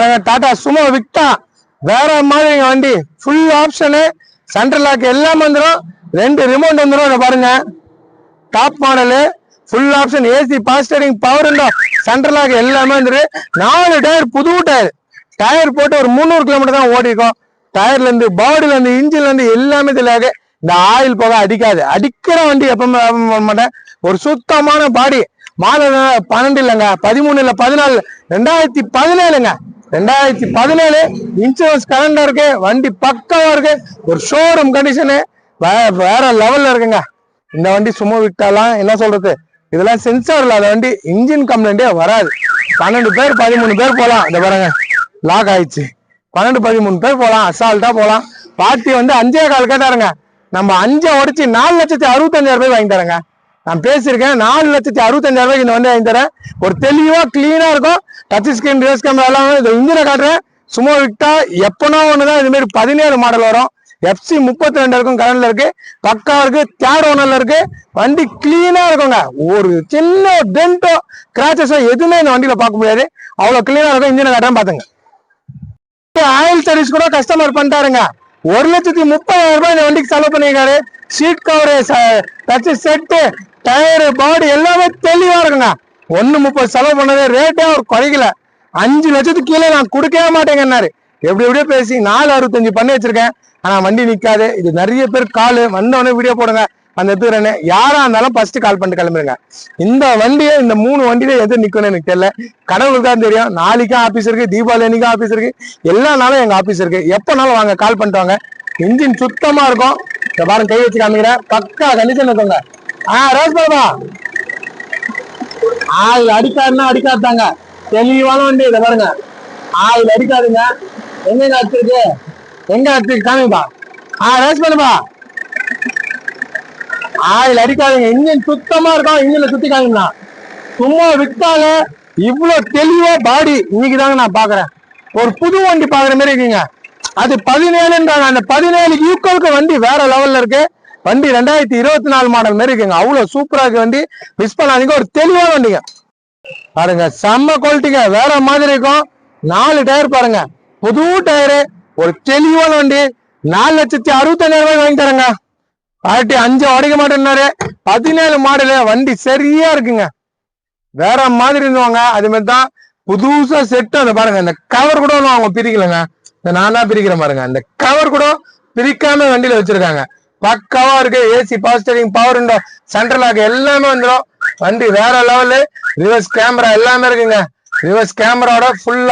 பாருங்க டாடா சுமோ விட்டான் வேற மாதிரிங்க வண்டி. ஃபுல் ஆப்ஷனு சென்ட்ரல் லாக் எல்லாம் வந்துடும் ரெண்டு ரிமோட் வந்துடும் பாருங்க. Top model full option AC பாஸ்டரிங் power உண்டோ? சென்ட்ரல் லாக் எல்லாமே வந்துரு. நாலு டயர் புது டயர். டயர் போட்டு ஒரு முந்நூறு கிலோமீட்டர் தான் ஓடிக்கும் டயர்லேருந்து இருந்து இன்ஜின்லேருந்து இருந்து எல்லாமே தெரியாது இந்த ஆயில் போக அடிக்காது. அடிக்கிற வண்டி எப்பவுமே பண்ண மாட்டேன். ஒரு சுத்தமான பாடி மாடல் பன்னெண்டு இல்லைங்க. பதிமூணு இல்லை பதினாலு. ரெண்டாயிரத்தி பதினேழுங்க. ரெண்டாயிரத்தி பதினேழு இன்சூரன்ஸ் கரண்டா இருக்கு வண்டி பக்கமா இருக்கு. ஒரு ஷோரூம் கண்டிஷனு வேற லெவல்ல இருக்குங்க. இந்த வண்டி சும்மா விட்டாலாம் என்ன சொல்றது? இதெல்லாம் சென்சார் இல்லாத வண்டி இன்ஜின் கம்ப்ளைண்டே வராது. பன்னெண்டு பேர் பதிமூணு பேர் போலாம். இந்த பாருங்க லாக் ஆயிடுச்சு. பன்னெண்டு பதிமூணு பேர் போலாம். அசால்ட்டா போலாம். பார்ட்டி வந்து அஞ்சே கால் கேட்டாருங்க. நம்ம அஞ்சை உடச்சி நாலு லட்சத்தி அறுபத்தஞ்சாயிரம் ரூபாய் வாங்கி தரேங்க நான் பேசியிருக்கேன். நாலு லட்சத்தி அறுபத்தஞ்சாயிரம் ரூபாய்க்கு இந்த வண்டி வாங்கி தரேன் ஒரு தெளிவா கிளீனா இருக்கும். டச் ஸ்கிரீன் ரேஸ் கேமரா எல்லாம் இந்த இன்ஜினை காட்டுறேன். சும்மா விட்டா எப்பனா ஒண்ணுதான். இது மாதிரி பதினேழு மாடல் வரும். எஃப்சி முப்பத்தி ரெண்டு இருக்கும் கரண்ட்ல இருக்கு. பக்கா இருக்கு. தேர்ட் ஓனர்ல இருக்கு. வண்டி கிளீனா இருக்குங்க. ஒரு சின்ன டென்ட்டோ கிராச்சஸோ எதுவுமே இந்த வண்டியில பார்க்க முடியாது. அவ்வளவு கிளீனா இருக்கும் இன்ஜினை காட்டுறேன் பாத்துங்க. ஆயில் சர்வீஸ் கூட கஸ்டமர் பண்ணிட்டாருங்க. ஒரு லட்சத்தி முப்பதாயிரம் ரூபாய் இந்த வண்டிக்கு செலவு பண்ணியிருக்காரு. Seat cover touch set tyre body எல்லாமே தெளிவாக இருக்குங்க. ஒன்று முப்பது செலவு பண்ணதே ரேட்டே அவர் குறைக்கல. அஞ்சு லட்சத்துக்கு கீழே நான் கொடுக்கவே மாட்டேங்கன்னாரு. எப்படி எப்படியோ பேசி நாலு அறுபத்தஞ்சு பண்ணி வச்சிருக்கேன். ஆனால் வண்டி நிற்காது இது நிறைய பேர் கால். வந்தவொடனே வீடியோ போடுங்க. அந்த எடுத்துக்கிறேன்னு யாரா இருந்தாலும் ஃபர்ஸ்ட் கால் பண்ணிட்டு கிளம்புறேங்க இந்த வண்டியை இந்த மூணு வண்டியில எது நிக்கணும்னு எனக்கு தெரியல. கடவுளுக்கு தான் தெரியும். நாளைக்கும் ஆபீஸ் இருக்கு. தீபாவளி அன்னைக்கும் ஆபீஸ் இருக்கு. எல்லா நாளும் எங்க ஆபீஸ் இருக்கு. எப்பனாலும் வாங்க. கால் பண்ணிட்டு வாங்க. இன்ஜின் சுத்தமா இருக்கும். இந்த பாருங்க கை வச்சு காமிக்கிறேன். பக்கா கண்டிஷன் இருக்குங்க. ஆ ரோஸ் பாபா. ஆயில் அடிக்காதுன்னா அடிக்காதாங்க தெளிவான வண்டி இதை பாருங்க. ஆயில் அடிக்காதுங்க. எங்க அடிச்சிருக்கு எங்க அடிச்சிருக்கு காமிப்பா ஆ ரோஸ் பாபா. ஆயில் அடிக்காதுங்க. இன்ஜின் சுத்தமா இருக்கும். இன்ஜின்ல சுத்தி காமிங்களா சும்மா விட்டாங்க இவ்வளவு தெளிவா பாடி இன்னைக்கு தாங்க நான் பாக்குறேன். ஒரு புது வண்டி பாக்குற மாதிரி இருக்குங்க. அது பதினேழுன்றாங்க. அந்த பதினேழு ஈக்குவலுக்கு வண்டி வேற லெவல்ல இருக்கு. வண்டி ரெண்டாயிரத்தி இருபத்தி நாலு மாடல் மாதிரி இருக்குங்க. அவ்வளவு சூப்பரா இருக்கு வண்டி. மிஸ் பண்ணாதீங்க ஒரு தெளிவான வண்டிங்க. பாருங்க செம்ம குவாலிட்டிங்க வேற மாதிரி இருக்கும். நாலு டயர் பாருங்க. புது டயரு ஒரு தெளிவான வண்டி. நாலு லட்சத்தி அறுபத்தஞ்சாயிரம் ரூபாய் வாங்கி தரேங்க. பார்ட்டி அஞ்சு உடைக்க மாட்டேன்னாரு. பதினேழு மாடலு வண்டி சரியா இருக்குங்க. வேற மாதிரி இருந்தவங்க அது மாதிரி தான் புதுசா செட் அதை பாருங்க இந்த கவர் கூட அவங்க பிரிக்கலங்க. இந்த நான் தான் பிரிக்கிறேன் பாருங்க இந்த கவர் கூட பிரிக்காம வண்டியில வச்சிருக்காங்க. பக்காவா இருக்கு. ஏசி பாஸ்டரிங் பவர் சென்ட்ரல் லாக் எல்லாமே வந்துடும் வண்டி வேற லெவலு ரிவர்ஸ் கேமரா எல்லாமே இருக்குங்க. ரிவர்ஸ் கேமராவோட ஃபுல்லா